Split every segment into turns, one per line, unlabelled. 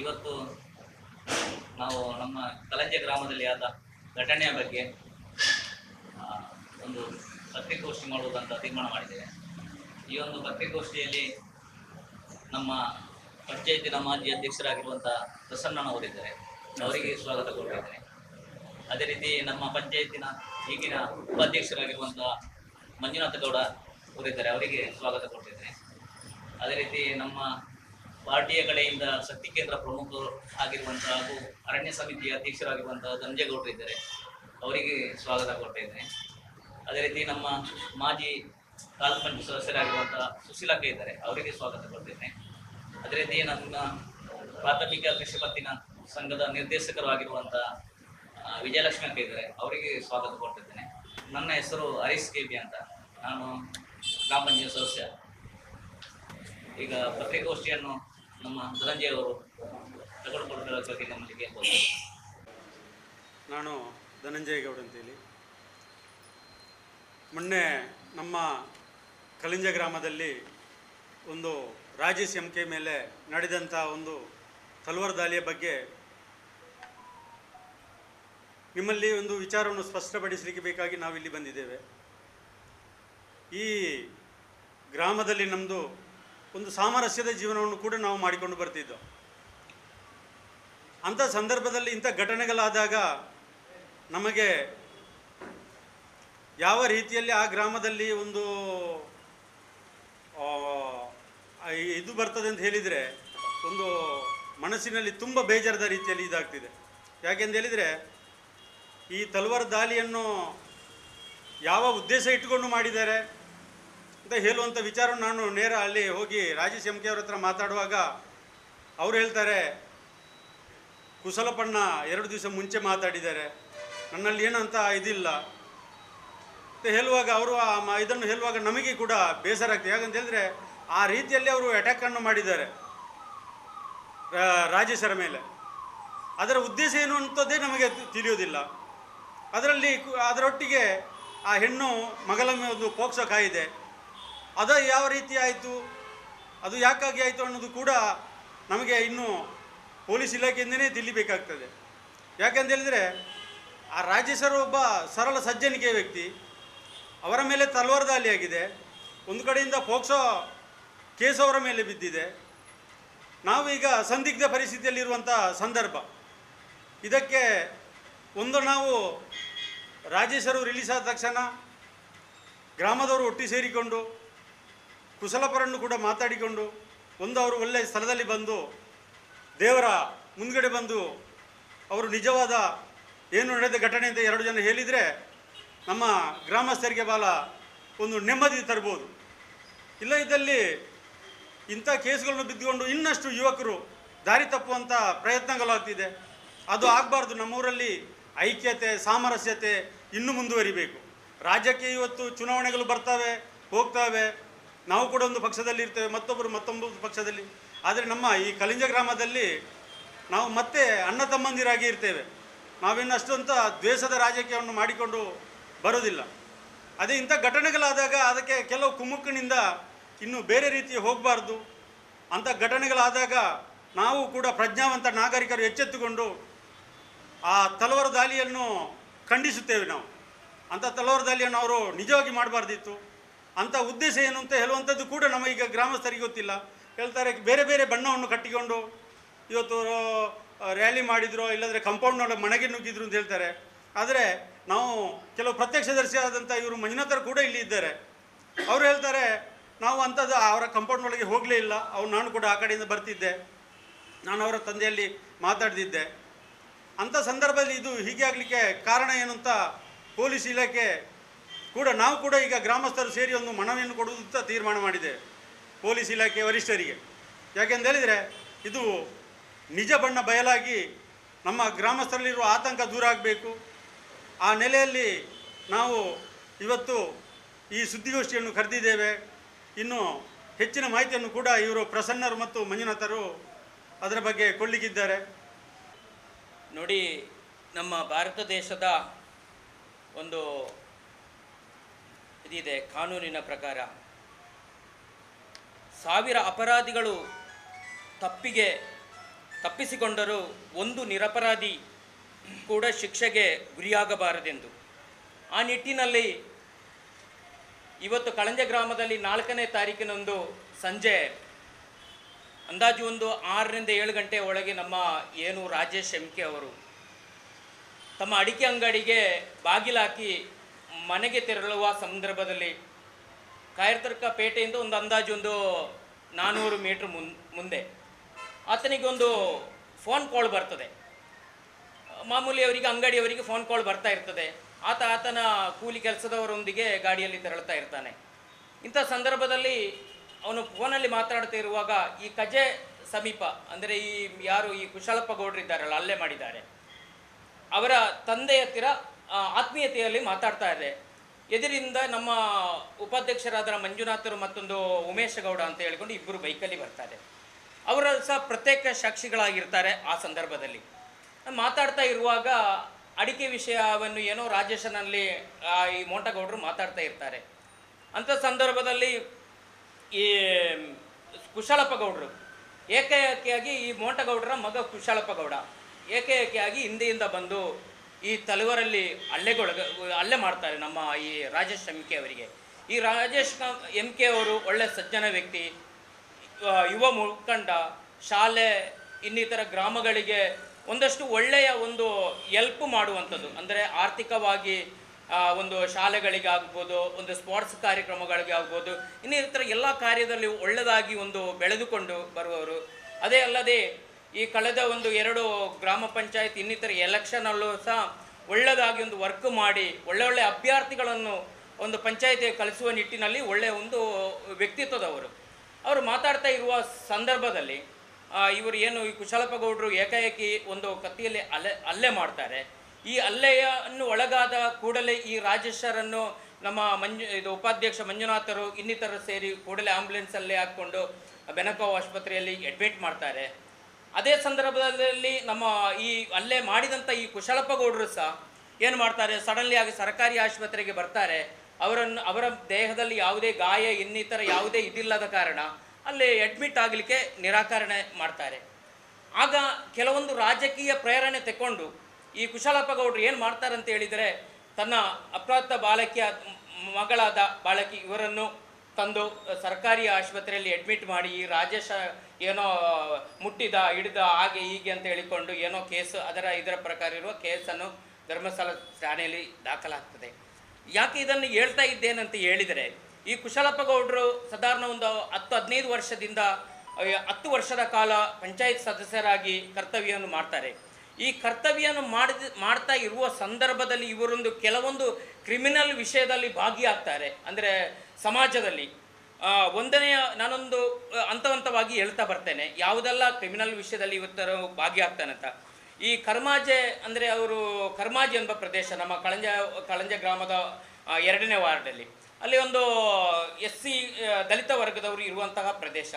ಇವತ್ತು ನಾವು ನಮ್ಮ ಕಲಂಜೆ ಗ್ರಾಮದಲ್ಲಿ ಆದ ಘಟನೆಯ ಬಗ್ಗೆ ಒಂದು ಪತ್ರಿಕಾಗೋಷ್ಠಿ ಮಾಡುವುದಂತ ತೀರ್ಮಾನ ಮಾಡಿದ್ದೇವೆ. ಈ ಒಂದು ಪತ್ರಿಕಾಗೋಷ್ಠಿಯಲ್ಲಿ ನಮ್ಮ ಪಂಚಾಯತಿನ ಮಾಜಿ ಅಧ್ಯಕ್ಷರಾಗಿರುವಂಥ ಪ್ರಸನ್ನನವರಿದ್ದಾರೆ ಅವರಿಗೆ ಸ್ವಾಗತ ಕೊಟ್ಟಿದ್ದೇನೆ ಅದೇ ರೀತಿ ನಮ್ಮ ಪಂಚಾಯತಿನ ಈಗಿನ ಉಪಾಧ್ಯಕ್ಷರಾಗಿರುವಂಥ ಮಂಜುನಾಥ ಗೌಡ ಅವರಿದ್ದಾರೆ. ಅವರಿಗೆ ಸ್ವಾಗತ ಕೊಟ್ಟಿದ್ದೇನೆ ಅದೇ ರೀತಿ ನಮ್ಮ ಪಾರ್ಟಿಯ ಕಡೆಯಿಂದ ಶಕ್ತಿ ಕೇಂದ್ರ ಪ್ರಮುಖರು ಆಗಿರುವಂತಹ ಹಾಗೂ ಅರಣ್ಯ ಸಮಿತಿಯ ಅಧ್ಯಕ್ಷರಾಗಿರುವಂತಹ ಧನಂಜಯಗೌಡರು ಇದ್ದಾರೆ. ಅವರಿಗೆ ಸ್ವಾಗತ ಕೊಟ್ಟಿದ್ದೇನೆ ಅದೇ ರೀತಿ ನಮ್ಮ ಮಾಜಿ ತಾಲೂಕು ಪಂಚಾಯತ್ ಸದಸ್ಯರಾಗಿರುವಂತಹ ಸುಶೀಲಕ್ಕೆ ಇದ್ದಾರೆ. ಅವರಿಗೆ ಸ್ವಾಗತ ಕೊಟ್ಟಿದ್ದೇನೆ ಅದೇ ರೀತಿ ನಮ್ಮ ಪ್ರಾಥಮಿಕ ಕೃಷಿ ಪತ್ತಿನ ಸಂಘದ ನಿರ್ದೇಶಕರು ಆಗಿರುವಂತಹ ವಿಜಯಲಕ್ಷ್ಮಿ ಅಂತ ಇದ್ದಾರೆ. ಅವರಿಗೆ ಸ್ವಾಗತ ಕೊಡ್ತಿದ್ದೇನೆ ನನ್ನ ಹೆಸರು ಹರೀಶ್ ಕೆ ಬಿ ಅಂತ. ನಾನು ಗ್ರಾಮ ಪಂಚಾಯತ್ ಸದಸ್ಯ. ಈಗ ಪತ್ರಿಕಾಗೋಷ್ಠಿಯನ್ನು ನಮ್ಮ ಧನಂಜಯ ತಗೊಂಡುಕೊಂಡಿರೋ ಬಗ್ಗೆ
ನಾನು ಧನಂಜಯ ಗೌಡ ಅಂತೇಳಿ. ಮೊನ್ನೆ ನಮ್ಮ ಕಲಿಂಜ ಗ್ರಾಮದಲ್ಲಿ ಒಂದು ರಾಜೇಶ್ ಎಂ ಕೆ ಮೇಲೆ ನಡೆದಂಥ ಒಂದು ತಲ್ವಾರ್ ದಾಳಿಯ ಬಗ್ಗೆ ನಿಮ್ಮಲ್ಲಿ ಒಂದು ವಿಚಾರವನ್ನು ಸ್ಪಷ್ಟಪಡಿಸಲಿಕ್ಕೆ ಬೇಕಾಗಿ ನಾವಿಲ್ಲಿ ಬಂದಿದ್ದೇವೆ. ಈ ಗ್ರಾಮದಲ್ಲಿ ನಮ್ಮದು ಒಂದು ಸಾಮರಸ್ಯದ ಜೀವನವನ್ನು ಕೂಡ ನಾವು ಮಾಡಿಕೊಂಡು ಬರ್ತಿದ್ದೋ. ಅಂಥ ಸಂದರ್ಭದಲ್ಲಿ ಇಂಥ ಘಟನೆಗಳಾದಾಗ ನಮಗೆ ಯಾವ ರೀತಿಯಲ್ಲಿ ಆ ಗ್ರಾಮದಲ್ಲಿ ಒಂದು ಇದು ಬರ್ತದೆ ಅಂತ ಹೇಳಿದರೆ ಒಂದು ಮನಸ್ಸಿನಲ್ಲಿ ತುಂಬ ಬೇಜಾರದ ರೀತಿಯಲ್ಲಿ ಇದಾಗ್ತಿದೆ. ಯಾಕೆಂದು ಹೇಳಿದರೆ ಈ ತಲ್ವಾರ್ ದಾಳಿಯನ್ನು ಯಾವ ಉದ್ದೇಶ ಇಟ್ಟುಕೊಂಡು ಮಾಡಿದ್ದಾರೆ ಅಂತ ಹೇಳುವಂಥ ವಿಚಾರ ನಾನು ನೇರ ಅಲ್ಲಿ ಹೋಗಿ ರಾಜೇಶ್ ಎಂ ಕೆ ಅವ್ರ ಹತ್ರ ಮಾತಾಡುವಾಗ ಅವ್ರು ಹೇಳ್ತಾರೆ ಕುಶಲಪಣ್ಣ ಎರಡು ದಿವಸ ಮುಂಚೆ ಮಾತಾಡಿದ್ದಾರೆ, ನನ್ನಲ್ಲಿ ಏನಂತ ಇದಿಲ್ಲ ಅಂತ ಹೇಳುವಾಗ ಅವರು ಇದನ್ನು ಹೇಳುವಾಗ ನಮಗೆ ಕೂಡ ಬೇಸರ ಆಗ್ತದೆ. ಯಾಕಂತ ಹೇಳಿದ್ರೆ ಆ ರೀತಿಯಲ್ಲಿ ಅವರು ಅಟ್ಯಾಕನ್ನು ಮಾಡಿದ್ದಾರೆ ರಾಜೇಶರ ಮೇಲೆ. ಅದರ ಉದ್ದೇಶ ಏನು ಅಂತದ್ದೇ ನಮಗೆ ತಿಳಿಯೋದಿಲ್ಲ. ಅದರಲ್ಲಿ ಅದರೊಟ್ಟಿಗೆ ಆ ಹೆಣ್ಣು ಮಗಳ ಒಂದು ಪೋಕ್ಸೋ ಕಾಯಿದೆ ಅದು ಯಾವ ರೀತಿ ಆಯಿತು? ಅದು ಯಾಕಾಗಿ ಆಯಿತು ಅನ್ನೋದು ಕೂಡ ನಮಗೆ ಇನ್ನೂ ಪೊಲೀಸ್ ಇಲಾಖೆಯಿಂದನೇ ತಿಳಿಬೇಕಾಗ್ತದೆ. ಯಾಕಂತ ಹೇಳಿದರೆ, ಆ ರಾಜೇಶರು ಒಬ್ಬ ಸರಳ ಸಜ್ಜನಿಕೆ ವ್ಯಕ್ತಿ. ಅವರ ಮೇಲೆ ತಲ್ವಾರ್ ದಾಳಿ ಆಗಿದೆ. ಒಂದು ಕಡೆಯಿಂದ ಫೋಕ್ಸೋ ಕೇಸ್ ಅವರ ಮೇಲೆ ಬಿದ್ದಿದೆ. ನಾವೀಗ ಸಂದಿಗ್ಧ ಪರಿಸ್ಥಿತಿಯಲ್ಲಿರುವಂಥ ಸಂದರ್ಭ. ಇದಕ್ಕೆ ಒಂದು ನಾವು ರಾಜೇಶರು ರಿಲೀಸ್ ಆದ ತಕ್ಷಣ ಗ್ರಾಮದವರು ಒಟ್ಟಿ ಸೇರಿಕೊಂಡು ಕುಶಲಪರನ್ನು ಕೂಡ ಮಾತಾಡಿಕೊಂಡು ಒಂದು ಅವರು ಒಳ್ಳೆಯ ಸ್ಥಳದಲ್ಲಿ ಬಂದು ದೇವರ ಮುಂದ್ಗಡೆ ಬಂದು ಅವರು ನಿಜವಾದ ಏನು ನಡೆದ ಘಟನೆ ಅಂತ ಎರಡು ಜನ ಹೇಳಿದರೆ ನಮ್ಮ ಗ್ರಾಮಸ್ಥರಿಗೆ ಬಾಲ ಒಂದು ನೆಮ್ಮದಿ ತರ್ಬೋದು. ಇಲ್ಲ ಇದ್ದಲ್ಲಿ ಇಂಥ ಕೇಸ್ಗಳನ್ನು ಬಿದ್ದುಕೊಂಡು ಇನ್ನಷ್ಟು ಯುವಕರು ದಾರಿ ತಪ್ಪುವಂಥ ಪ್ರಯತ್ನಗಳಾಗ್ತಿದೆ ಅದು ಆಗಬಾರ್ದು. ನಮ್ಮೂರಲ್ಲಿ ಐಕ್ಯತೆ, ಸಾಮರಸ್ಯತೆ ಇನ್ನೂ ಮುಂದುವರಿಬೇಕು. ರಾಜ್ಯಕ್ಕೆ ಇವತ್ತು ಚುನಾವಣೆಗಳು ಬರ್ತವೆ, ಹೋಗ್ತವೆ. ನಾವು ಕೂಡ ಒಂದು ಪಕ್ಷದಲ್ಲಿ ಇರ್ತೇವೆ, ಮತ್ತೊಬ್ಬರು ಮತ್ತೊಂದು ಪಕ್ಷದಲ್ಲಿ. ಆದರೆ ನಮ್ಮ ಈ ಕಲಿಂಜ ಗ್ರಾಮದಲ್ಲಿ ನಾವು ಮತ್ತೆ ಅಣ್ಣ ತಮ್ಮಂದಿರಾಗಿ ಇರ್ತೇವೆ. ಅಷ್ಟೊಂತ ದ್ವೇಷದ ರಾಜಕೀಯವನ್ನು ಮಾಡಿಕೊಂಡು ಬರೋದಿಲ್ಲ. ಅದೇ ಇಂಥ ಘಟನೆಗಳಾದಾಗ ಅದಕ್ಕೆ ಕೆಲವು ಕುಮ್ಮಕ್ಕಿನಿಂದ ಇನ್ನು ಬೇರೆ ರೀತಿ ಹೋಗಬಾರ್ದು. ಅಂಥ ಘಟನೆಗಳಾದಾಗ ನಾವು ಕೂಡ ಪ್ರಜ್ಞಾವಂತ ನಾಗರಿಕರು ಎಚ್ಚೆತ್ತುಕೊಂಡು ಆ ತಲವಾರು ದಾಳಿಯನ್ನು ಖಂಡಿಸುತ್ತೇವೆ ನಾವು. ಅಂಥ ತಲವಾರು ದಾಳಿಯನ್ನು ಅವರು ನಿಜವಾಗಿ ಮಾಡಬಾರ್ದಿತ್ತು. ಅಂಥ ಉದ್ದೇಶ ಏನು ಅಂತ ಹೇಳುವಂಥದ್ದು ಕೂಡ ನಮ್ಮ ಈಗ ಗ್ರಾಮಸ್ಥರಿಗೆ ಗೊತ್ತಿಲ್ಲ. ಹೇಳ್ತಾರೆ ಬೇರೆ ಬೇರೆ ಬಣ್ಣವನ್ನು ಕಟ್ಟಿಕೊಂಡು ಇವತ್ತು ರ್ಯಾಲಿ ಮಾಡಿದ್ರು, ಇಲ್ಲಾಂದರೆ ಕಾಂಪೌಂಡ್ನೊಳಗೆ ಮನೆಗೆ ನುಗ್ಗಿದ್ರು ಅಂತ ಹೇಳ್ತಾರೆ. ಆದರೆ ನಾವು ಕೆಲವು ಪ್ರತ್ಯಕ್ಷದರ್ಶಿಯಾದಂಥ ಇವರು ಮಂಜುನಾಥರು ಕೂಡ ಇಲ್ಲಿ ಇದ್ದಾರೆ. ಅವರು ಹೇಳ್ತಾರೆ, ನಾವು ಅಂಥದ್ದು ಅವರ ಕಾಂಪೌಂಡ್ನೊಳಗೆ ಹೋಗಲೇ ಇಲ್ಲ. ಅವ್ರು ನಾನು ಕೂಡ ಆ ಕಡೆಯಿಂದ ಬರ್ತಿದ್ದೆ. ನಾನು ಅವರ ತಂದೆಯಲ್ಲಿ ಮಾತಾಡ್ತಿದ್ದೆ. ಅಂಥ ಸಂದರ್ಭದಲ್ಲಿ ಇದು ಹೀಗೆ ಆಗಲಿಕ್ಕೆ ಕಾರಣ ಏನು ಅಂತ ಪೊಲೀಸ್ ಇಲಾಖೆ ಕೂಡ ನಾವು ಕೂಡ ಈಗ ಗ್ರಾಮಸ್ಥರು ಸೇರಿ ಒಂದು ಮನವಿಯನ್ನು ಕೊಡುವುದು ಅಂತ ತೀರ್ಮಾನ ಮಾಡಿದೆ ಪೊಲೀಸ್ ಇಲಾಖೆ ವರಿಷ್ಠರಿಗೆ. ಯಾಕೆಂತ ಹೇಳಿದರೆ, ಇದು ನಿಜ ಬಣ್ಣ ಬಯಲಾಗಿ ನಮ್ಮ ಗ್ರಾಮಸ್ಥರಲ್ಲಿರುವ ಆತಂಕ ದೂರ ಆಗಬೇಕು. ಆ ನೆಲೆಯಲ್ಲಿ ನಾವು ಇವತ್ತು ಈ ಸುದ್ದಿಗೋಷ್ಠಿಯನ್ನು ಕರೆದಿದ್ದೇವೆ. ಇನ್ನು ಹೆಚ್ಚಿನ ಮಾಹಿತಿಯನ್ನು ಕೂಡ ಇವರು ಪ್ರಸನ್ನರು ಮತ್ತು ಮಂಜುನಾಥರು ಅದರ ಬಗ್ಗೆ ಕೊಳ್ಳಿಗಿದ್ದಾರೆ
ನೋಡಿ, ನಮ್ಮ ಭಾರತ ದೇಶದ ಒಂದು ಇದಿದೆ ಕಾನೂನಿನ ಪ್ರಕಾರ. ಸಾವಿರ ಅಪರಾಧಿಗಳು ತಪ್ಪಿಗೆ ತಪ್ಪಿಸಿಕೊಂಡರೂ ಒಂದು ನಿರಪರಾಧಿ ಕೂಡ ಶಿಕ್ಷೆಗೆ ಗುರಿಯಾಗಬಾರದೆಂದು. ಆ ನಿಟ್ಟಿನಲ್ಲಿ ಇವತ್ತು ಕಳಂಜ ಗ್ರಾಮದಲ್ಲಿ ನಾಲ್ಕನೇ ತಾರೀಕಿನಂದು ಸಂಜೆ ಅಂದಾಜು ಒಂದು ಆರರಿಂದ ಏಳು ಗಂಟೆ ಒಳಗೆ ನಮ್ಮ ಏನು ರಾಜೇಶ್ ಎಂಕೆ ಅವರು ತಮ್ಮ ಅಡಿಕೆ ಅಂಗಡಿಗೆ ಬಾಗಿಲಾಕಿ ಮನೆಗೆ ತೆರಳುವ ಸಂದರ್ಭದಲ್ಲಿ ಕಾಯರ್ತರ್ಕ ಪೇಟೆಯಿಂದ ಒಂದು ಅಂದಾಜು ಒಂದು ನಾನ್ನೂರು ಮೀಟ್ರ್ ಮುನ್, ಮುಂದೆ. ಆತನಿಗೊಂದು ಫೋನ್ ಕಾಲ್ ಬರ್ತದೆ. ಮಾಮೂಲಿ ಅವರಿಗೆ, ಅಂಗಡಿಯವರಿಗೆ ಫೋನ್ ಕಾಲ್ ಬರ್ತಾ ಇರ್ತದೆ. ಆತ, ಆತನ ಕೂಲಿ ಕೆಲಸದವರೊಂದಿಗೆ ಗಾಡಿಯಲ್ಲಿ ತೆರಳುತ್ತಾ ಇರ್ತಾನೆ. ಇಂಥ ಸಂದರ್ಭದಲ್ಲಿ ಅವನು ಫೋನಲ್ಲಿ ಮಾತಾಡ್ತಾ ಇರುವಾಗ ಈ ಕಜೆ ಸಮೀಪ, ಅಂದರೆ ಈ, ಯಾರು ಈ ಕುಶಾಲಪ್ಪ ಗೌಡ್ರು ಇದ್ದಾರಲ್ಲ ಅಲ್ಲೇ ಮಾಡಿದ್ದಾರೆ. ಅವರ ತಂದೆಯ ಹತ್ತಿರ ಆತ್ಮೀಯತೆಯಲ್ಲಿ ಮಾತಾಡ್ತಾ ಇದೆ. ಎದುರಿಂದ ನಮ್ಮ ಉಪಾಧ್ಯಕ್ಷರಾದ ಮಂಜುನಾಥರು ಮತ್ತೊಂದು ಉಮೇಶ ಗೌಡ ಅಂತ ಹೇಳ್ಕೊಂಡು ಇಬ್ಬರು ಬೈಕಲ್ಲಿ ಬರ್ತಾರೆ ಅವರ ಸಹ ಪ್ರತ್ಯೇಕ ಸಾಕ್ಷಿಗಳಾಗಿರ್ತಾರೆ ಆ ಸಂದರ್ಭದಲ್ಲಿ. ಮಾತಾಡ್ತಾ ಇರುವಾಗ ಅಡಿಕೆ ವಿಷಯವನ್ನು ಏನೋ ರಾಜೇಶನಲ್ಲಿ ಈ ಮೋಂಟಗೌಡರು ಮಾತಾಡ್ತಾ ಇರ್ತಾರೆ. ಅಂಥ ಸಂದರ್ಭದಲ್ಲಿ ಈ ಕುಶಾಲಪ್ಪ ಗೌಡರು ಏಕೈಕಿಯಾಗಿ ಈ ಮೋಂಟಗೌಡರ ಮಗ ಕುಶಾಲಪ್ಪ ಗೌಡ ಏಕೈಕಿಯಾಗಿ ಹಿಂದೆಯಿಂದ ಬಂದು ಈ ತಲುವರಲ್ಲಿ ಹಲ್ಲೆಗೊಳಗ, ಹಲ್ಲೆ ಮಾಡ್ತಾರೆ ನಮ್ಮ ಈ ರಾಜೇಶ್ ಎಂ ಕೆ ಅವರಿಗೆ. ಈ ರಾಜೇಶ್ ಎಂ ಕೆ ಅವರು ಒಳ್ಳೆ ಸಜ್ಜನ ವ್ಯಕ್ತಿ ಯುವ ಮುಖಂಡ, ಶಾಲೆ ಇನ್ನಿತರ ಗ್ರಾಮಗಳಿಗೆ ಒಂದಷ್ಟು ಒಳ್ಳೆಯ ಒಂದು ಎಲ್ಪ್ ಮಾಡುವಂಥದ್ದು. ಅಂದರೆ ಆರ್ಥಿಕವಾಗಿ ಒಂದು ಶಾಲೆಗಳಿಗೆ ಆಗ್ಬೋದು ಒಂದು ಸ್ಪೋರ್ಟ್ಸ್ ಕಾರ್ಯಕ್ರಮಗಳಿಗೆ ಆಗ್ಬೋದು ಇನ್ನಿತರ ಎಲ್ಲ ಕಾರ್ಯದಲ್ಲಿ ಒಳ್ಳೆಯದಾಗಿ ಒಂದು ಬೆಳೆದುಕೊಂಡು ಬರುವವರು. ಅದೇ ಅಲ್ಲದೆ ಈ ಕಳೆದ ಒಂದು ಎರಡು ಗ್ರಾಮ ಪಂಚಾಯತ್ ಇನ್ನಿತರ ಎಲೆಕ್ಷನಲ್ಲೂ ಸಹ ಒಳ್ಳೆಯದಾಗಿ ಒಂದು ವರ್ಕ್ ಮಾಡಿ, ಒಳ್ಳೆ ಒಳ್ಳೆ ಅಭ್ಯರ್ಥಿಗಳನ್ನು ಒಂದು ಪಂಚಾಯತಿಗೆ ಕಳಿಸುವ ನಿಟ್ಟಿನಲ್ಲಿ ಒಳ್ಳೆಯ ಒಂದು ವ್ಯಕ್ತಿತ್ವದವರು. ಅವರು ಮಾತಾಡ್ತಾ ಇರುವ ಸಂದರ್ಭದಲ್ಲಿ ಇವರು ಏನು ಈ ಕುಶಾಲಪ್ಪ ಗೌಡರು ಏಕಾಏಕಿ ಒಂದು ಕತ್ತಿಯಲ್ಲಿ ಅಲೆ ಹಲ್ಲೆ ಮಾಡ್ತಾರೆ. ಈ ಹಲ್ಲೆಯನ್ನು ಒಳಗಾದ ಕೂಡಲೇ ಈ ರಾಜೇಶರನ್ನು ನಮ್ಮ ಮಂಜು, ಇದು ಉಪಾಧ್ಯಕ್ಷ ಮಂಜುನಾಥರು ಇನ್ನಿತರರು ಸೇರಿ ಕೂಡಲೇ ಆಂಬ್ಯುಲೆನ್ಸಲ್ಲಿ ಹಾಕ್ಕೊಂಡು ಬೆನಕಾವ್ ಆಸ್ಪತ್ರೆಯಲ್ಲಿ ಅಡ್ಮಿಟ್ ಮಾಡ್ತಾರೆ. ಅದೇ ಸಂದರ್ಭದಲ್ಲಿ ನಮ್ಮ ಈ ಅಲ್ಲೇ ಮಾಡಿದಂಥ ಈ ಕುಶಲಪ್ಪ ಗೌಡರು ಸಹ ಏನು ಮಾಡ್ತಾರೆ? ಸಡನ್ಲಿ ಆಗಿ ಸರ್ಕಾರಿ ಆಸ್ಪತ್ರೆಗೆ ಬರ್ತಾರೆ. ಅವರನ್ನು, ಅವರ ದೇಹದಲ್ಲಿ ಯಾವುದೇ ಗಾಯ, ಇನ್ನಿತರ ಯಾವುದೇ ಇದಿಲ್ಲದ ಕಾರಣ ಅಲ್ಲಿ ಅಡ್ಮಿಟ್ ಆಗಲಿಕ್ಕೆ ನಿರಾಕರಣೆ ಮಾಡ್ತಾರೆ. ಆಗ ಕೆಲವೊಂದು ರಾಜಕೀಯ ಪ್ರೇರಣೆ ತಗೊಂಡು ಈ ಕುಶಲಪ್ಪ ಗೌಡರು ಏನು ಮಾಡ್ತಾರೆ ಅಂತ ಹೇಳಿದರೆ, ತನ್ನ ಅಪ್ರಾಪ್ತ ಬಾಲಕಿಯ ಮಗಳಾದ ಬಾಲಕಿ ಇವರನ್ನು ತಂದು ಸರ್ಕಾರಿ ಆಸ್ಪತ್ರೆಯಲ್ಲಿ ಅಡ್ಮಿಟ್ ಮಾಡಿ ಈ ರಾಜೇಶ ಏನೋ ಮುಟ್ಟಿದ, ಹಿಡಿದ, ಹಾಗೆ ಹೀಗೆ ಅಂತ ಹೇಳಿಕೊಂಡು ಏನೋ ಕೇಸ್, ಅದರ ಇದರ ಪ್ರಕಾರ ಇರುವ ಕೇಸನ್ನು ಧರ್ಮಸ್ಥಳ ಠಾಣೆಯಲ್ಲಿ ದಾಖಲಾಗ್ತದೆ. ಯಾಕೆ ಇದನ್ನು ಹೇಳ್ತಾ ಇದ್ದೇನಂತ ಹೇಳಿದರೆ, ಈ ಕುಶಲಪ್ಪ ಗೌಡರು ಸಾಧಾರಣ ಒಂದು ಹತ್ತು, ಹದಿನೈದು ವರ್ಷದಿಂದ ಹತ್ತು ವರ್ಷದ ಕಾಲ ಪಂಚಾಯತ್ ಸದಸ್ಯರಾಗಿ ಕರ್ತವ್ಯವನ್ನು ಮಾಡ್ತಾರೆ. ಈ ಕರ್ತವ್ಯವನ್ನು ಮಾಡಿದ, ಮಾಡ್ತಾ ಇರುವ ಸಂದರ್ಭದಲ್ಲಿ ಇವರೊಂದು ಕೆಲವೊಂದು ಕ್ರಿಮಿನಲ್ ವಿಷಯದಲ್ಲಿ ಭಾಗಿಯಾಗ್ತಾರೆ. ಅಂದರೆ ಸಮಾಜದಲ್ಲಿ ಒಂದನೆಯ ನಾನೊಂದು ಆ, ಹಂತ ಹಂತವಾಗಿ ಹೇಳ್ತಾ ಬರ್ತೇನೆ. ಯಾವುದೆಲ್ಲ ಕ್ರಿಮಿನಲ್ ವಿಷಯದಲ್ಲಿ ಇವತ್ತರ ಭಾಗಿಯಾಗ್ತಾನಂತ ಈ ಕರ್ಮಾಜೆ ಅಂದರೆ ಅವರು ಕರ್ಮಾಜೆ ಎಂಬ ಪ್ರದೇಶ ನಮ್ಮ ಕಳಂಜ ಕಳಂಜ ಗ್ರಾಮದ ಎರಡನೇ ವಾರ್ಡಲ್ಲಿ. ಅಲ್ಲಿ ಒಂದು ಎಸ್ ಸಿ ದಲಿತ ವರ್ಗದವರು ಇರುವಂತಹ ಪ್ರದೇಶ.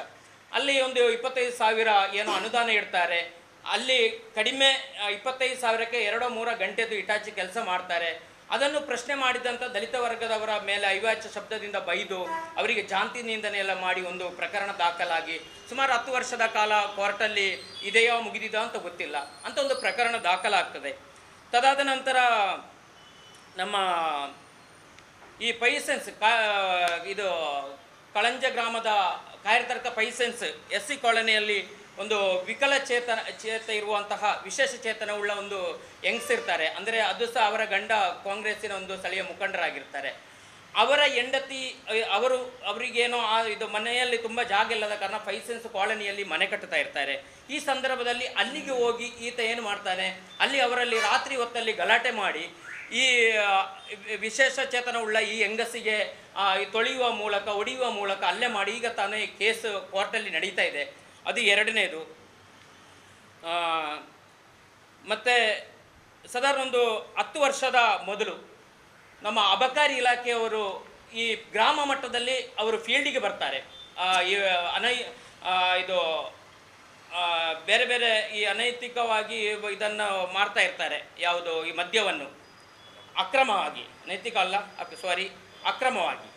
ಅಲ್ಲಿ ಒಂದು ಇಪ್ಪತ್ತೈದು ಸಾವಿರ ಏನೋ ಅನುದಾನ ಇಡ್ತಾರೆ. ಅಲ್ಲಿ ಕಡಿಮೆ ಇಪ್ಪತ್ತೈದು ಸಾವಿರಕ್ಕೆ ಎರಡೋ ಮೂರೋ ಗಂಟೆದು ಇಟಾಚಿ ಕೆಲಸ ಮಾಡ್ತಾರೆ. ಅದನ್ನು ಪ್ರಶ್ನೆ ಮಾಡಿದಂಥ ದಲಿತ ವರ್ಗದವರ ಮೇಲೆ ಐವಾಚ್ಯ ಶಬ್ದದಿಂದ ಬೈದು ಅವರಿಗೆ ಜಾಂತಿ ನಿಂದನೆ ಎಲ್ಲ ಮಾಡಿ ಒಂದು ಪ್ರಕರಣ ದಾಖಲಾಗಿ ಸುಮಾರು ಹತ್ತು ವರ್ಷದ ಕಾಲ ಕೋರ್ಟಲ್ಲಿ ಇದೆಯೋ ಮುಗಿದಿದೋ ಅಂತ ಗೊತ್ತಿಲ್ಲ. ಅಂತ ಒಂದು ಪ್ರಕರಣ ದಾಖಲಾಗ್ತದೆ. ತದಾದ ನಂತರ ನಮ್ಮ ಈ ಪೈಸೆನ್ಸ್ ಇದು ಕಳಂಜ ಗ್ರಾಮದ ಕಾರ್ಯತರ್ಕ ಪೈಸೆನ್ಸ್ ಎಸ್ ಸಿ ಕಾಲೋನಿಯಲ್ಲಿ ಒಂದು ವಿಕಲಚೇತನ ಚೇತ ಇರುವಂತಹ ವಿಶೇಷ ಚೇತನವುಳ್ಳ ಒಂದು ಯಂಗ್ಸ್ ಇರ್ತಾರೆ. ಅಂದರೆ ಅದು ಸಹ ಅವರ ಗಂಡ ಕಾಂಗ್ರೆಸ್ಸಿನ ಒಂದು ಸ್ಥಳೀಯ ಮುಖಂಡರಾಗಿರ್ತಾರೆ. ಅವರ ಹೆಂಡತಿ, ಅವರು, ಅವರಿಗೇನೋ ಆ ಇದು ಮನೆಯಲ್ಲಿ ತುಂಬ ಜಾಗ ಇಲ್ಲದ ಕಾರಣ ಫೈಸೆನ್ಸ್ ಕಾಲೋನಿಯಲ್ಲಿ ಮನೆ ಕಟ್ಟುತ್ತಾ ಇರ್ತಾರೆ. ಈ ಸಂದರ್ಭದಲ್ಲಿ ಅಲ್ಲಿಗೆ ಹೋಗಿ ಈತ ಏನು ಮಾಡ್ತಾನೆ? ಅಲ್ಲಿ ಅವರಲ್ಲಿ ರಾತ್ರಿ ಹೊತ್ತಲ್ಲಿ ಗಲಾಟೆ ಮಾಡಿ ಈ ವಿಶೇಷ ಚೇತನವುಳ್ಳ ಈ ಹೆಂಗಸಿಗೆ ತೊಳೆಯುವ ಮೂಲಕ ಹೊಡೆಯುವ ಮೂಲಕ ಅಲ್ಲೇ ಮಾಡಿ ಈಗ ತಾನೇ ಕೇಸ್ ಕೋರ್ಟಲ್ಲಿ ನಡೀತಾ ಇದೆ. ಅದು ಎರಡನೇದು. ಮತ್ತು ಸಾಧಾರಣ ಒಂದು ಹತ್ತು ವರ್ಷದ ಮೊದಲು ನಮ್ಮ ಅಬಕಾರಿ ಇಲಾಖೆಯವರು ಈ ಗ್ರಾಮ ಮಟ್ಟದಲ್ಲಿ ಅವರು ಫೀಲ್ಡಿಗೆ ಬರ್ತಾರೆ. ಈ ಅನೈ ಇದು ಬೇರೆ ಬೇರೆ ಈ ಅನೈತಿಕವಾಗಿ ಇದನ್ನು ಮಾಡ್ತಾ ಇರ್ತಾರೆ. ಯಾವುದು ಈ ಮದ್ಯವನ್ನು. ಅಕ್ರಮವಾಗಿ. ನೈತಿಕ ಅಲ್ಲ ಸಾರಿ ಅಕ್ರಮವಾಗಿ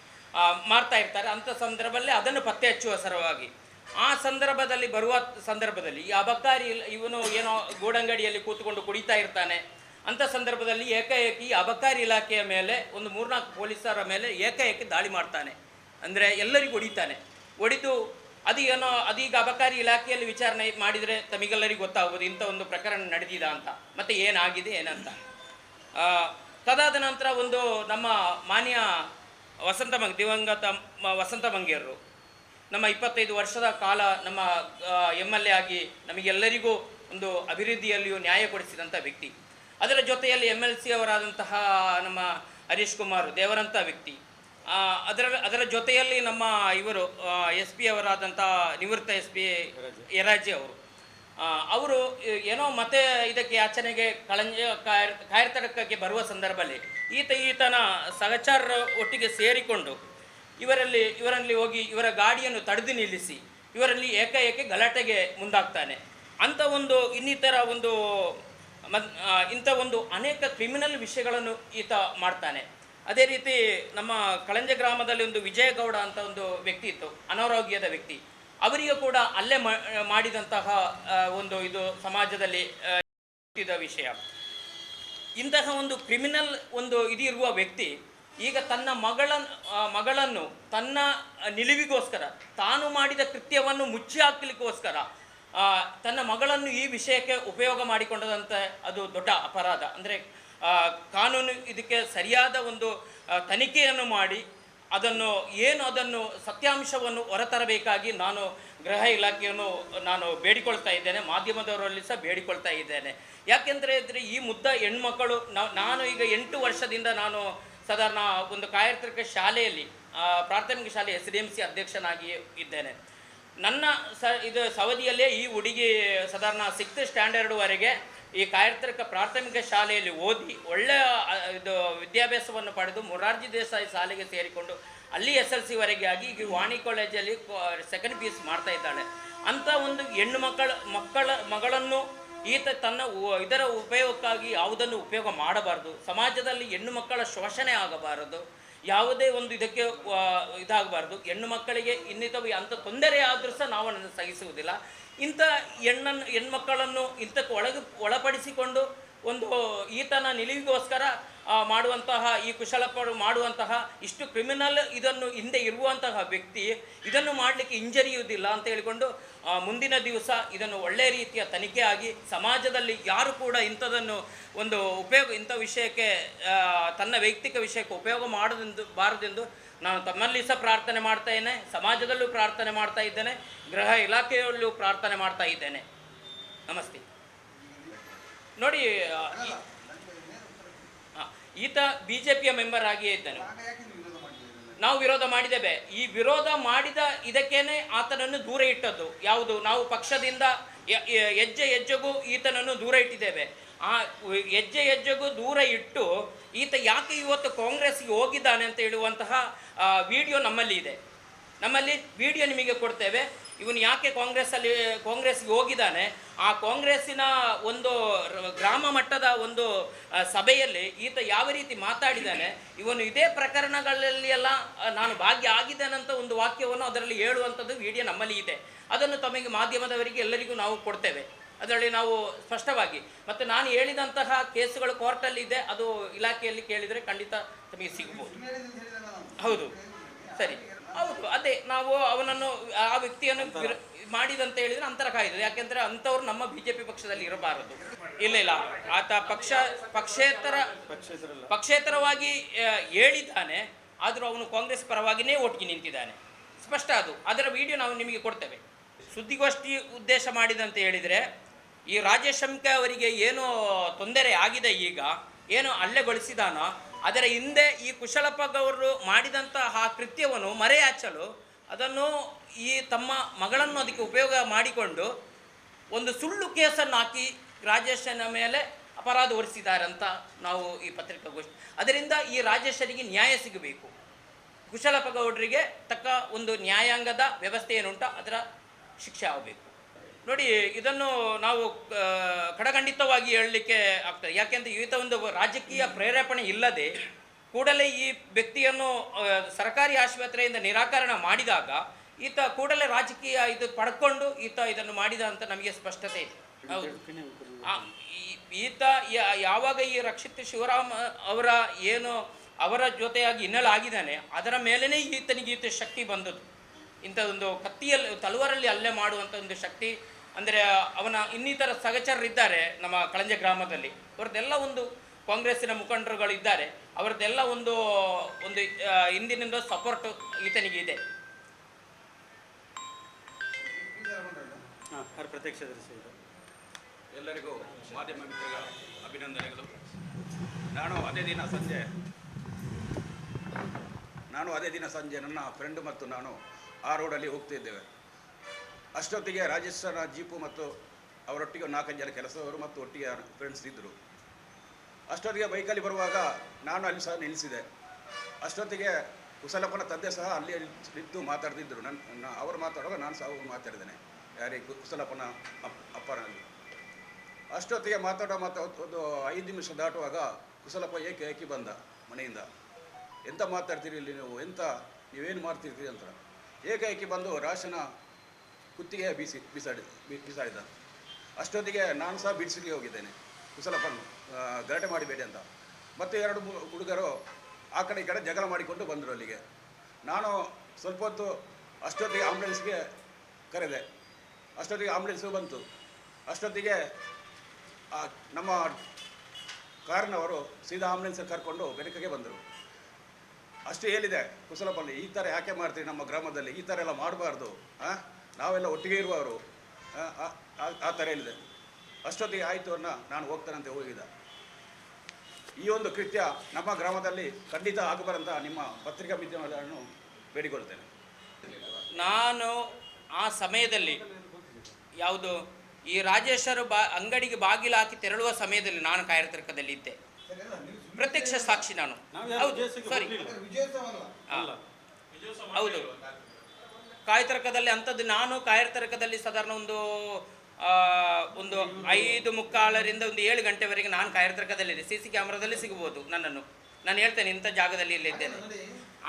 ಮಾರ್ತಾ ಇರ್ತಾರೆ. ಅಂಥ ಸಂದರ್ಭದಲ್ಲಿ ಅದನ್ನು ಪತ್ತೆ ಹಚ್ಚುವ ಸರವಾಗಿ ಆ ಸಂದರ್ಭದಲ್ಲಿ, ಬರುವ ಸಂದರ್ಭದಲ್ಲಿ ಈ ಅಬಕಾರಿ ಇವನು ಏನೋ ಗೋಡಂಗಡಿಯಲ್ಲಿ ಕೂತ್ಕೊಂಡು ಕುಡಿತಾ ಇರ್ತಾನೆ. ಅಂಥ ಸಂದರ್ಭದಲ್ಲಿ ಏಕಾಏಕಿ ಅಬಕಾರಿ ಇಲಾಖೆಯ ಮೇಲೆ, ಒಂದು ಮೂರ್ನಾಲ್ಕು ಪೊಲೀಸರ ಮೇಲೆ ಏಕಾಏಕಿ ದಾಳಿ ಮಾಡ್ತಾನೆ. ಅಂದರೆ ಎಲ್ಲರಿಗೂ ಹೊಡಿತಾನೆ. ಹೊಡಿದು ಅದು ಏನೋ, ಅದೀಗ ಅಬಕಾರಿ ಇಲಾಖೆಯಲ್ಲಿ ವಿಚಾರಣೆ ಮಾಡಿದರೆ ತಮಗೆಲ್ಲರಿಗೂ ಗೊತ್ತಾಗ್ಬೋದು, ಇಂಥ ಒಂದು ಪ್ರಕರಣ ನಡೆದಿದ ಅಂತ. ಮತ್ತು ಏನಾಗಿದೆ, ಏನಂತ. ತದಾದ ನಂತರ ಒಂದು ನಮ್ಮ ಮಾನ್ಯ ವಸಂತ ಮಂಗ್, ದಿವಂಗತ ವಸಂತ ಮಂಗೇರರು ನಮ್ಮ ಇಪ್ಪತ್ತೈದು ವರ್ಷದ ಕಾಲ ನಮ್ಮ ಎಂ ಎಲ್ ಎ ಆಗಿ ನಮಗೆಲ್ಲರಿಗೂ ಒಂದು ಅಭಿವೃದ್ಧಿಯಲ್ಲಿಯೂ ನ್ಯಾಯ ಕೊಡಿಸಿದಂಥ ವ್ಯಕ್ತಿ. ಅದರ ಜೊತೆಯಲ್ಲಿ ಎಂ ಎಲ್ ಸಿ ಅವರಾದಂತಹ ನಮ್ಮ ಹರೀಶ್ ಕುಮಾರ್ ದೇವರಂಥ ವ್ಯಕ್ತಿ. ಅದರ ಅದರ ಜೊತೆಯಲ್ಲಿ ನಮ್ಮ ಇವರು ಎಸ್ ಪಿ ಅವರಾದಂಥ ನಿವೃತ್ತ ಎಸ್ ಪಿ ಯರಾಜಿ ಅವರು. ಅವರು ಏನೋ ಮತ್ತೆ ಇದಕ್ಕೆ ಯಾಚನೆಗೆ ಕಳಂಜ, ಕಾಯರ್, ಕಾಯರ್ತಡಕಕ್ಕೆ ಬರುವ ಸಂದರ್ಭದಲ್ಲಿ ಈತ, ಈತನ ಸಹಚಾರರ ಒಟ್ಟಿಗೆ ಸೇರಿಕೊಂಡು ಇವರಲ್ಲಿ ಇವರಲ್ಲಿ ಹೋಗಿ ಇವರ ಗಾಡಿಯನ್ನು ತಡೆದು ನಿಲ್ಲಿಸಿ ಇವರಲ್ಲಿ ಏಕಾಏಕಿ ಗಲಾಟೆಗೆ ಮುಂದಾಗ್ತಾನೆ. ಅಂಥ ಒಂದು ಇನ್ನಿತರ ಒಂದು ಮದ್ ಇಂಥ ಒಂದು ಅನೇಕ ಕ್ರಿಮಿನಲ್ ವಿಷಯಗಳನ್ನು ಈತ ಮಾಡ್ತಾನೆ. ಅದೇ ರೀತಿ ನಮ್ಮ ಕಳಂಜ ಗ್ರಾಮದಲ್ಲಿ ಒಂದು ವಿಜಯಗೌಡ ಅಂತ ಒಂದು ವ್ಯಕ್ತಿ ಇತ್ತು, ಅನಾರೋಗ್ಯದ ವ್ಯಕ್ತಿ. ಅವರಿಗೂ ಕೂಡ ಅಲ್ಲೇ ಮಾಡಿದಂತಹ ಒಂದು ಇದು ಸಮಾಜದಲ್ಲಿ ವಿಷಯ. ಇಂತಹ ಒಂದು ಕ್ರಿಮಿನಲ್ ಒಂದು ಇದಿರುವ ವ್ಯಕ್ತಿ ಈಗ ತನ್ನ ಮಗಳ ಮಗಳನ್ನು ತನ್ನ ನಿಲುವಿಗೋಸ್ಕರ, ತಾನು ಮಾಡಿದ ಕೃತ್ಯವನ್ನು ಮುಚ್ಚಿ ಹಾಕಲಿಕ್ಕೋಸ್ಕರ ತನ್ನ ಮಗಳನ್ನು ಈ ವಿಷಯಕ್ಕೆ ಉಪಯೋಗ ಮಾಡಿಕೊಂಡದಂತೆ ಅದು ದೊಡ್ಡ ಅಪರಾಧ. ಅಂದರೆ ಕಾನೂನು ಇದಕ್ಕೆ ಸರಿಯಾದ ಒಂದು ತನಿಖೆಯನ್ನು ಮಾಡಿ, ಅದನ್ನು, ಏನು ಅದನ್ನು ಸತ್ಯಾಂಶವನ್ನು ಹೊರತರಬೇಕಾಗಿ ನಾನು ಗೃಹ ಇಲಾಖೆಯನ್ನು ನಾನು ಬೇಡಿಕೊಳ್ತಾ ಇದ್ದೇನೆ, ಮಾಧ್ಯಮದವರಲ್ಲಿ ಸಹ ಬೇಡಿಕೊಳ್ತಾ ಇದ್ದೇನೆ. ಯಾಕೆಂದರೆ, ಇದ್ರೆ ಈ ಮುದ್ದ ಹೆಣ್ಮಕ್ಕಳು ನಾನು ಈಗ ಎಂಟು ವರ್ಷದಿಂದ ನಾನು ಸಾಧಾರಣ ಒಂದು ಕಾಯತ್ರಿಕ ಶಾಲೆಯಲ್ಲಿ ಪ್ರಾಥಮಿಕ ಶಾಲೆ ಎಸ್ ಡಿ ಎಂ ಸಿ ಅಧ್ಯಕ್ಷನಾಗಿ ಇದ್ದೇನೆ. ನನ್ನ ಸ, ಇದು ಸವದಿಯಲ್ಲೇ ಈ ಹುಡುಗಿ ಸಾಧಾರಣ ಸಿಕ್ಸ್ತ್ ಸ್ಟ್ಯಾಂಡರ್ಡ್ವರೆಗೆ ಈ ಕಾಯತ್ರಿಕ ಪ್ರಾಥಮಿಕ ಶಾಲೆಯಲ್ಲಿ ಓದಿ ಒಳ್ಳೆಯ ಇದು ವಿದ್ಯಾಭ್ಯಾಸವನ್ನು ಪಡೆದು ಮೊರಾರ್ಜಿ ದೇಸಾಯಿ ಶಾಲೆಗೆ ಸೇರಿಕೊಂಡು ಅಲ್ಲಿ ಎಸ್ ಎಲ್ ಸಿವರೆಗೆ ಆಗಿ ಈಗ ವಾಣಿ ಕಾಲೇಜಲ್ಲಿ ಸೆಕೆಂಡ್ ಪಿ ಯು ಸಿ ಮಾಡ್ತಾ ಇದ್ದಾಳೆ. ಅಂಥ ಒಂದು ಹೆಣ್ಣು ಮಕ್ಕಳ ಮಕ್ಕಳ ಮಗಳನ್ನು ಈತ ತನ್ನ ಇದರ ಉಪಯೋಗಕ್ಕಾಗಿ ಯಾವುದನ್ನು ಉಪಯೋಗ ಮಾಡಬಾರದು. ಸಮಾಜದಲ್ಲಿ ಹೆಣ್ಣು ಮಕ್ಕಳ ಶೋಷಣೆ ಆಗಬಾರದು. ಯಾವುದೇ ಒಂದು ಇದಕ್ಕೆ ಇದಾಗಬಾರ್ದು. ಹೆಣ್ಣು ಮಕ್ಕಳಿಗೆ ಇನ್ನಿತವ ಅಂತ ತೊಂದರೆ ಆದರೂ ಸಹ ನಾವು ಅದನ್ನು ಸಹಿಸುವುದಿಲ್ಲ. ಇಂಥ ಹೆಣ್ಣನ್ನು, ಹೆಣ್ಮಕ್ಕಳನ್ನು ಇಂಥಕ್ಕೆ ಒಳಗೆ, ಒಳಪಡಿಸಿಕೊಂಡು ಒಂದು ಈತನ ನಿಲುವಿಗೋಸ್ಕರ ಮಾಡುವಂತಹ, ಈ ಕುಶಲಪರು ಮಾಡುವಂತಹ ಇಷ್ಟು ಕ್ರಿಮಿನಲ್ ಇದನ್ನು ಹಿಂದೆ ಇರುವಂತಹ ವ್ಯಕ್ತಿ ಇದನ್ನು ಮಾಡಲಿಕ್ಕೆ ಹಿಂಜರಿಯುವುದಿಲ್ಲ ಅಂತ ಹೇಳಿಕೊಂಡು ಮುಂದಿನ ದಿವಸ ಇದನ್ನು ಒಳ್ಳೆಯ ರೀತಿಯ ತನಿಖೆ ಆಗಿ ಸಮಾಜದಲ್ಲಿ ಯಾರು ಕೂಡ ಇಂಥದನ್ನು ಒಂದು ಉಪಯೋಗ, ಇಂಥ ವಿಷಯಕ್ಕೆ ತನ್ನ ವೈಯಕ್ತಿಕ ವಿಷಯಕ್ಕೆ ಉಪಯೋಗ ಮಾಡದೆಂದು, ಬಾರದೆಂದು ನಾನು ತಮ್ಮಲ್ಲಿ ಸಹ ಪ್ರಾರ್ಥನೆ ಮಾಡ್ತಾ ಇದ್ದೇನೆ, ಸಮಾಜದಲ್ಲೂ ಪ್ರಾರ್ಥನೆ ಮಾಡ್ತಾ ಇದ್ದೇನೆ, ಗೃಹ ಇಲಾಖೆಯಲ್ಲೂ ಪ್ರಾರ್ಥನೆ ಮಾಡ್ತಾ ಇದ್ದೇನೆ. ನಮಸ್ತೆ. ನೋಡಿ ಈತ ಬಿ ಜೆ ಪಿಯ ಮೆಂಬರ್ ಆಗಿಯೇ ಇದ್ದಾನೆ. ನಾವು ವಿರೋಧ ಮಾಡಿದ್ದೇವೆ. ಈ ವಿರೋಧ ಮಾಡಿದ ಇದಕ್ಕೇನೆ ಆತನನ್ನು ದೂರ ಇಟ್ಟದ್ದು. ಯಾವುದು? ನಾವು ಪಕ್ಷದಿಂದ ಹೆಜ್ಜೆ ಹೆಜ್ಜೆಗೂ ಈತನನ್ನು ದೂರ ಇಟ್ಟಿದ್ದೇವೆ. ಆ, ಹೆಜ್ಜೆ ಹೆಜ್ಜೆಗೂ ದೂರ ಇಟ್ಟು ಈತ ಯಾಕೆ ಇವತ್ತು ಕಾಂಗ್ರೆಸ್ಗೆ ಹೋಗಿದ್ದಾನೆ ಅಂತ ಹೇಳುವಂತಹ ವಿಡಿಯೋ ನಮ್ಮಲ್ಲಿ ಇದೆ. ನಮ್ಮಲ್ಲಿ ವಿಡಿಯೋ ನಿಮಗೆ ಕೊಡ್ತೇವೆ. ಇವನು ಯಾಕೆ ಕಾಂಗ್ರೆಸ್ಸಲ್ಲಿ, ಕಾಂಗ್ರೆಸ್ಗೆ ಹೋಗಿದ್ದಾನೆ? ಆ ಕಾಂಗ್ರೆಸ್ಸಿನ ಒಂದು ಗ್ರಾಮ ಮಟ್ಟದ ಒಂದು ಸಭೆಯಲ್ಲಿ ಈತ ಯಾವ ರೀತಿ ಮಾತಾಡಿದ್ದಾನೆ? ಇವನು ಇದೇ ಪ್ರಕರಣಗಳಲ್ಲಿ ಎಲ್ಲ ನಾನು ಭಾಗ್ಯ ಆಗಿದ್ದೇನಂತ ಒಂದು ವಾಕ್ಯವನ್ನು ಅದರಲ್ಲಿ ಹೇಳುವಂಥದ್ದು ವಿಡಿಯೋ ನಮ್ಮಲ್ಲಿ ಇದೆ. ಅದನ್ನು ತಮಗೆ ಮಾಧ್ಯಮದವರಿಗೆ ಎಲ್ಲರಿಗೂ ನಾವು ಕೊಡ್ತೇವೆ. ಅದರಲ್ಲಿ ನಾವು ಸ್ಪಷ್ಟವಾಗಿ, ಮತ್ತು ನಾನು ಹೇಳಿದಂತಹ ಕೇಸುಗಳು ಕೋರ್ಟಲ್ಲಿ ಇದೆ, ಅದು ಇಲಾಖೆಯಲ್ಲಿ ಕೇಳಿದರೆ ಖಂಡಿತ ತಮಗೆ ಸಿಗ್ಬೋದು. ಹೌದು. ಸರಿ. ಹೌದು ಅದೇ ನಾವು ಅವನನ್ನು ಆ ವ್ಯಕ್ತಿಯನ್ನು ಮಾಡಿದಂತ ಹೇಳಿದ್ರೆ ಅಂತರ ಕಾಯಿದ್ರು ಯಾಕೆಂದ್ರೆ ಅಂತವ್ರು ನಮ್ಮ ಬಿಜೆಪಿ ಪಕ್ಷದಲ್ಲಿ ಇರಬಾರದು. ಇಲ್ಲ ಇಲ್ಲ. ಆತ ಪಕ್ಷ ಪಕ್ಷೇತರ ಪಕ್ಷೇತರವಾಗಿ ಹೇಳಿದ್ದಾನೆ. ಆದರೂ ಅವನು ಕಾಂಗ್ರೆಸ್ ಪರವಾಗಿಯೇ ಒಟ್ಟಿಗೆ ನಿಂತಿದ್ದಾನೆ. ಸ್ಪಷ್ಟ ಅದು. ಅದರ ವಿಡಿಯೋ ನಾವು ನಿಮಗೆ ಕೊಡ್ತೇವೆ. ಸುದ್ದಿಗೋಷ್ಠಿ ಉದ್ದೇಶ ಮಾಡಿದಂತ ಹೇಳಿದ್ರೆ ಈ ರಾಜೇಶ್ ಶಂಕೆ ಅವರಿಗೆ ಏನು ತೊಂದರೆ ಆಗಿದೆ ಈಗ. ಏನು ಹಲ್ಲೆಗೊಳಿಸಿದಾನೋ ಅದರ ಹಿಂದೆ ಈ ಕುಶಲಪ್ಪಗವರು ಮಾಡಿದಂತಹ ಆ ಕೃತ್ಯವನ್ನು ಮರೆಯಾಚಲು ಅದನ್ನು ಈ ತಮ್ಮ ಮಗಳನ್ನು ಅದಕ್ಕೆ ಉಪಯೋಗ ಮಾಡಿಕೊಂಡು ಒಂದು ಸುಳ್ಳು ಕೇಸನ್ನು ಹಾಕಿ ರಾಜೇಶನ ಮೇಲೆ ಅಪರಾಧ ಹೊರಿಸಿದ್ದಾರೆ ಅಂತ ನಾವು ಈ ಪತ್ರಿಕಾಗೋಷ್ಠಿ ಅದರಿಂದ ಈ ರಾಜೇಶರಿಗೆ ನ್ಯಾಯ ಸಿಗಬೇಕು. ಕುಶಲಪ್ಪ ಗೌಡರಿಗೆ ತಕ್ಕ ಒಂದು ನ್ಯಾಯಾಂಗದ ವ್ಯವಸ್ಥೆ ಏನುಂಟ ಅದರ ಶಿಕ್ಷೆ ಆಗಬೇಕು. ನೋಡಿ, ಇದನ್ನು ನಾವು ಕಡಗಂಡಿತವಾಗಿ ಹೇಳಲಿಕ್ಕೆ ಆಗ್ತದೆ ಯಾಕೆಂದರೆ ಈತ ಒಂದು ರಾಜಕೀಯ ಪ್ರೇರೇಪಣೆ ಇಲ್ಲದೆ ಕೂಡಲೇ ಈ ವ್ಯಕ್ತಿಯನ್ನು ಸರ್ಕಾರಿ ಆಸ್ಪತ್ರೆಯಿಂದ ನಿರಾಕರಣೆ ಮಾಡಿದಾಗ ಈತ ಕೂಡಲೇ ರಾಜಕೀಯ ಇದು ಪಡ್ಕೊಂಡು ಈತ ಇದನ್ನು ಮಾಡಿದ ಅಂತ ನಮಗೆ ಸ್ಪಷ್ಟತೆ ಇದೆ. ಹೌದು. ಈತ ಯಾವಾಗ ಈ ರಕ್ಷಿತ್ ಶಿವರಾಮ್ ಅವರ ಏನು, ಅವರ ಜೊತೆಯಾಗಿ ಹಿನ್ನೆಲೆ ಆಗಿದ್ದಾನೆ, ಅದರ ಮೇಲೇ ಈತನಿಗೆ ಈತ ಶಕ್ತಿ ಬಂದದ್ದು. ಇಂಥ ಒಂದು ಕತ್ತಿಯಲ್ಲಿ ತಲುವರಲ್ಲಿ ಅಲ್ಲೇ ಮಾಡುವಂಥ ಒಂದು ಶಕ್ತಿ ಅಂದರೆ ಅವನ ಇನ್ನಿತರ ಸಹಚರರಿದ್ದಾರೆ ನಮ್ಮ ಕಳಂಜ ಗ್ರಾಮದಲ್ಲಿ. ಅವರದ್ದೆಲ್ಲ ಒಂದು ಕಾಂಗ್ರೆಸ್ಸಿನ ಮುಖಂಡರುಗಳಿದ್ದಾರೆ. ಅವರದ್ದೆಲ್ಲ ಒಂದು ಒಂದು ಹಿಂದಿನಿಂದ ಸಪೋರ್ಟ್ ಈತನಿಗೆ ಇದೆ.
ಎಲ್ಲರಿಗೂ ಮಾಧ್ಯಮ ಮಿತ್ರರ ಅಭಿನಂದನೆಗಳು. ನಾನು ಅದೇ ದಿನ ಸಂಜೆ ನಾನು ಅದೇ ದಿನ ಸಂಜೆ ನನ್ನ ಫ್ರೆಂಡ್ ಮತ್ತು ನಾನು ಆ ರೋಡಲ್ಲಿ ಹೋಗ್ತಿದ್ದೇವೆ. ಅಷ್ಟೊತ್ತಿಗೆ ರಾಜಸ್ಥಾನ, ಜೀಪು ಮತ್ತು ಅವರೊಟ್ಟಿಗೆ ನಾಲ್ಕೈದು ಜನ ಕೆಲಸದವರು ಮತ್ತು ಒಟ್ಟಿಗೆ ಫ್ರೆಂಡ್ಸ್ ಇದ್ದರು. ಅಷ್ಟೊತ್ತಿಗೆ ಬೈಕಲ್ಲಿ ಬರುವಾಗ ನಾನು ಅಲ್ಲಿ ಸಹ ನಿಲ್ಲಿಸಿದೆ. ಅಷ್ಟೊತ್ತಿಗೆ ಕುಸಲಪ್ಪನ ತಂದೆ ಸಹ ಅಲ್ಲಿ ನಿಂತು ಮಾತಾಡ್ತಿದ್ದರು ನನ್ನ ಅವರು ಮಾತಾಡುವಾಗ ನಾನು ಸಹ ಹೋಗಿ ಮಾತಾಡಿದ್ದೇನೆ. ಯಾರಿಗೆ ಕುಸಲಪ್ಪನ ಅಪ್ ಅಪ್ಪನಲ್ಲಿ. ಅಷ್ಟೊತ್ತಿಗೆ ಮಾತಾಡೋ ಮಾತಾ, ಒಂದು ಐದು ನಿಮಿಷ ದಾಟುವಾಗ ಕುಸಲಪ್ಪ ಏಕೆ ಏಕೆ ಬಂದ ಮನೆಯಿಂದ? ಎಂತ ಮಾತಾಡ್ತೀರಿ ಇಲ್ಲಿ ನೀವು? ಎಂತ ನೀವೇನು ಮಾಡ್ತಿರ್ತೀರಿ ಅಂತ. ಏಕೈಕಿ ಬಂದು ರಾಶನ ಕುತ್ತಿಗೆ ಬೀಸಿ ಬಿಸಾಡಿ ಬಿಸಾಡಿದ. ಅಷ್ಟೊತ್ತಿಗೆ ನಾನು ಸಹ ಬಿಡಿಸಲಿಕ್ಕೆ ಹೋಗಿದ್ದೇನೆ. ಕುಶಲಪ್ಪನ ಆ, ಗಲಾಟೆ ಮಾಡಿಬೇಡಿ ಅಂತ. ಮತ್ತು ಎರಡು ಹುಡುಗರು ಆ ಕಡೆ ಈ ಕಡೆ ಜಗಳ ಮಾಡಿಕೊಂಡು ಬಂದರು ಅಲ್ಲಿಗೆ. ನಾನು ಸ್ವಲ್ಪ ಹೊತ್ತು ಅಷ್ಟೊತ್ತಿಗೆ ಆಂಬುಲೆನ್ಸ್ಗೆ ಕರೆದೆ. ಅಷ್ಟೊತ್ತಿಗೆ ಆಂಬುಲೆನ್ಸು ಬಂತು. ಅಷ್ಟೊತ್ತಿಗೆ ನಮ್ಮ ಕಾರಿನವರು ಸೀದಾ ಆಂಬುಲೆನ್ಸಲ್ಲಿ ಕರ್ಕೊಂಡು ಬೆನಕಗೆ ಬಂದರು. ಅಷ್ಟು ಹೇಳಿದೆ ಕುಶಲಪಲ್ಲಿ ಈ ಥರ ಯಾಕೆ ಮಾಡ್ತೀರಿ ನಮ್ಮ ಗ್ರಾಮದಲ್ಲಿ? ಈ ಥರ ಎಲ್ಲ ಮಾಡಬಾರ್ದು ಹಾಂ ನಾವೆಲ್ಲ ಒಟ್ಟಿಗೆ ಇರುವವರು. ಆ, ಆ- ಆ- ಆ ಥರ ಹೇಳಿದೆ ಅಷ್ಟೊತ್ತಿಗೆ ಆಯಿತು ಅನ್ನ ನಾನು ಹೋಗ್ತಾನಂತೆ ಹೋಗಿದ್ದ. ಈ ಒಂದು ಕೃತ್ಯ ನಮ್ಮ ಗ್ರಾಮದಲ್ಲಿ ಖಂಡಿತ ಆಗಬಾರಂತ ನಿಮ್ಮ ಪತ್ರಿಕಾ ಮಾಧ್ಯಮಗಳನ್ನು ಬೇಡಿಕೊಳ್ಳುತ್ತೇನೆ.
ನಾನು ಆ ಸಮಯದಲ್ಲಿ ಯಾವುದು ಈ ರಾಜೇಶ್ವರ ಬಾ ಅಂಗಡಿಗೆ ಬಾಗಿಲು ಹಾಕಿ ತೆರಳುವ ಸಮಯದಲ್ಲಿ ನಾನು ಕಾರ್ಯತರ್ಕದಲ್ಲಿ ಇದ್ದೆ. ಪ್ರತ್ಯಕ್ಷ ಸಾಕ್ಷಿ ನಾನು. ಹೌದು. ಸರಿ. ಹೌದು. ಕಾಯತರ್ಕದಲ್ಲಿ ಅಂಥದ್ದು ನಾನು ಕಾಯತರ್ಕದಲ್ಲಿ ಸಾಧಾರಣ ಒಂದು ಒಂದು ಐದು ಮುಕ್ಕಾಲರಿಂದ ಒಂದು ಏಳು ಗಂಟೆವರೆಗೆ ನಾನು ಕಾಯರ್ತರ್ಕದಲ್ಲಿದ್ದೆ ಸಿ ಸಿ ಕ್ಯಾಮ್ರಾದಲ್ಲಿ ಸಿಗ್ಬೋದು ನನ್ನನ್ನು. ನಾನು ಹೇಳ್ತೇನೆ, ಇಂಥ ಜಾಗದಲ್ಲಿ ಇಲ್ಲಿದ್ದೇನೆ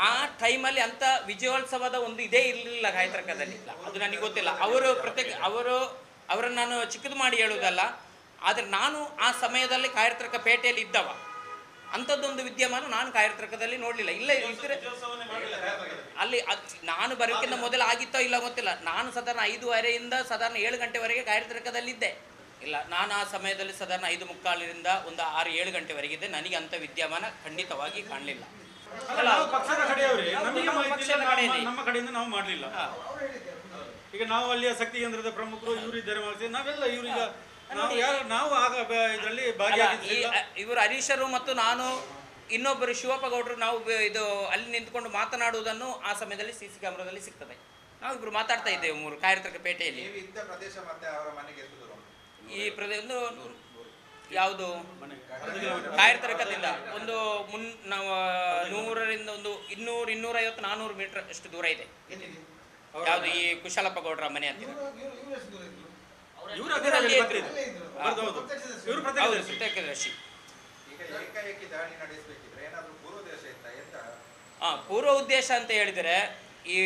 ಆ ಟೈಮಲ್ಲಿ ಅಂಥ ವಿಜಯೋತ್ಸವದ ಒಂದು ಇದೇ ಇರಲಿಲ್ಲ ಕಾಯತರ್ಕದಲ್ಲಿ. ಅದು ನನಗೆ ಗೊತ್ತಿಲ್ಲ. ಅವರು ಪ್ರತ್ಯೇಕ, ಅವರು, ಅವರನ್ನು ನಾನು ಚಿಕ್ಕದು ಮಾಡಿ ಹೇಳುವುದಲ್ಲ, ಆದರೆ ನಾನು ಆ ಸಮಯದಲ್ಲಿ ಕಾಯರ್ತರ್ಕ ಪೇಟೆಯಲ್ಲಿ ಇದ್ದವ. ಅಂಥದ್ದೊಂದು ವಿದ್ಯಮಾನ ನಾನು ಕಾಯರ್ತರ್ಕದಲ್ಲಿ ನೋಡಲಿಲ್ಲ. ಇಲ್ಲ, ಇದ್ರೆ ಅಲ್ಲಿ ನಾನು ಬರೋಕ್ಕಿಂತ ಮೊದಲು ಆಗಿತ್ತೋ ಇಲ್ಲ ಗೊತ್ತಿಲ್ಲ. ನಾನು ಸಾಧಾರಣ ಐದುವರೆಯಿಂದ ಸಾಧಾರಣ ಏಳು ಗಂಟೆವರೆಗೆ ಗಾಯತ್ರಕದಲ್ಲಿದ್ದೆ ಇಲ್ಲ ನಾನು ಆ ಸಮಯದಲ್ಲಿ ಸಾಧಾರಣ ಐದು ಮುಕ್ಕಾಲಿನಿಂದ ಒಂದು ಆರು ಏಳು ಗಂಟೆವರೆಗಿದ್ದೆ ನನಗೆ ಅಂಥ ವಿದ್ಯಮಾನ ಖಂಡಿತವಾಗಿ ಕಾಣಲಿಲ್ಲ. ನಮ್ಮ
ಕಡೆಯಿಂದ ನಾವು ಮಾಡಲಿಲ್ಲ. ಈಗ ನಾವು ಅಲ್ಲಿಯ ಶಕ್ತಿ ಕೇಂದ್ರದ ಪ್ರಮುಖರು ಇವರು ಇದ್ದಾರೆ ನಾವೆಲ್ಲ ಇವರೀಗ ನಾವು ಯಾರು ನಾವು ಆಗ ಇದರಲ್ಲಿ
ಇವರು ಹರೀಶರು ಮತ್ತು ನಾನು ಇನ್ನೊಬ್ಬರು ಶಿವಪ್ಪ ಗೌಡರು ನಾವು ಇದು ಅಲ್ಲಿ ನಿಂತ್ಕೊಂಡು ಮಾತನಾಡುವುದನ್ನು ಆ ಸಮಯದಲ್ಲಿ ಸಿ ಸಿ ಕ್ಯಾಮ್ರಾದಲ್ಲಿ ಸಿಗ್ತದೆ. ನಾವು ಇಬ್ರು ಮಾತಾಡ್ತಾ ಇದ್ದೇವೆ ಮೂರು ಕಾರ್ಯತರ್ಕ ಪೇಟೆಯಲ್ಲಿ. ಈ ಪ್ರದೇಶ ಒಂದು ಯಾವುದು? ಕಾಯರ್ತರ್ಕದಿಂದ ಒಂದು ಮುನ್ ನಾವು ನೂರರಿಂದ ಒಂದು ಇನ್ನೂರು ಇನ್ನೂರೈವತ್ತು ನಾನ್ನೂರು ಮೀಟರ್ ಅಷ್ಟು ದೂರ ಇದೆ. ಯಾವುದು ಈ ಕುಶಾಲಪ್ಪ ಗೌಡರ ಮನೆ ಹತ್ತಿರ.
ಪ್ರತ್ಯಕ್ಷದರ್ಶಿ.
ಇವರು
ಹೌದು
ಪ್ರತ್ಯಕ್ಷದರ್ಶಿ.
ಪ್ರತ್ಯೇಕದರ್ಶಿ
ಈಗ ಏಕಾಏಕಿ ದಾಳಿ ನಡೆಸಬೇಕಿದ್ರೆ ಏನಾದ್ರೂ ಪೂರ್ವ ದೇಶ ಇತ್ತ? ಎಂತ?
ಆ ಪೂರ್ವ ಉದ್ದೇಶ ಅಂತ ಹೇಳಿದರೆ ಈ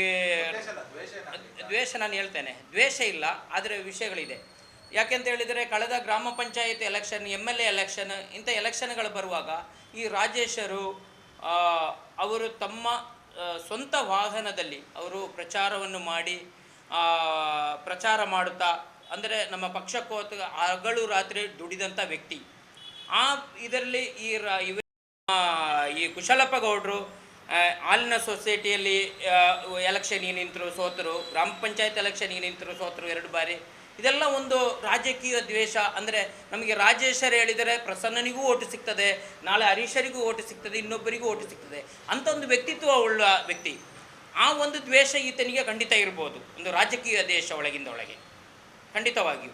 ದ್ವೇಷ
ನಾನು ಹೇಳ್ತೇನೆ. ದ್ವೇಷ ಇಲ್ಲ ಆದರೆ ವಿಷಯಗಳಿದೆ. ಯಾಕೆಂತ ಹೇಳಿದರೆ ಕಳೆದ ಗ್ರಾಮ panchayat election M L A election ಇಂಥ ಎಲೆಕ್ಷನ್ಗಳು ಬರುವಾಗ ಈ ರಾಜೇಶರು ಅವರು ತಮ್ಮ ಸ್ವಂತ ವಾಹನದಲ್ಲಿ ಅವರು ಪ್ರಚಾರವನ್ನು ಮಾಡಿ ಆ, ಪ್ರಚಾರ ಮಾಡುತ್ತಾ ಅಂದರೆ ನಮ್ಮ ಪಕ್ಷಕ್ಕೋತ ಹಗಳು ರಾತ್ರಿ ದುಡಿದಂಥ ವ್ಯಕ್ತಿ. ಆ ಇದರಲ್ಲಿ ಈ ಈ ಕುಶಲಪ್ಪ ಗೌಡರು ಆ, ಹಾಲಿನ ಸೊಸೈಟಿಯಲ್ಲಿ ಈ ನಿಂತರು ಸೋತರು ಗ್ರಾಮ ಪಂಚಾಯತ್ ಎಲೆಕ್ಷನ್ ಈ ನಿಂತರು ಸೋತರು ಎರಡು ಬಾರಿ. ಇದೆಲ್ಲ ಒಂದು ರಾಜಕೀಯ ದ್ವೇಷ. ಅಂದರೆ ನಮಗೆ ರಾಜೇಶರು ಹೇಳಿದರೆ ಪ್ರಸನ್ನನಿಗೂ ಓಟು ಸಿಗ್ತದೆ ನಾಳೆ ಹರೀಶರಿಗೂ ಓಟು ಸಿಗ್ತದೆ ಇನ್ನೊಬ್ಬರಿಗೂ ಓಟು ಸಿಗ್ತದೆ ಅಂತ ಒಂದು ವ್ಯಕ್ತಿತ್ವ ಉಳ್ಳ ವ್ಯಕ್ತಿ. ಆ ಒಂದು ದ್ವೇಷ ಈತನಿಗೆ ಖಂಡಿತ ಇರ್ಬೋದು ಒಂದು ರಾಜಕೀಯ ದೇಶ ಒಳಗಿಂದ ಒಳಗೆ. ಖಂಡಿತವಾಗಿಯೂ.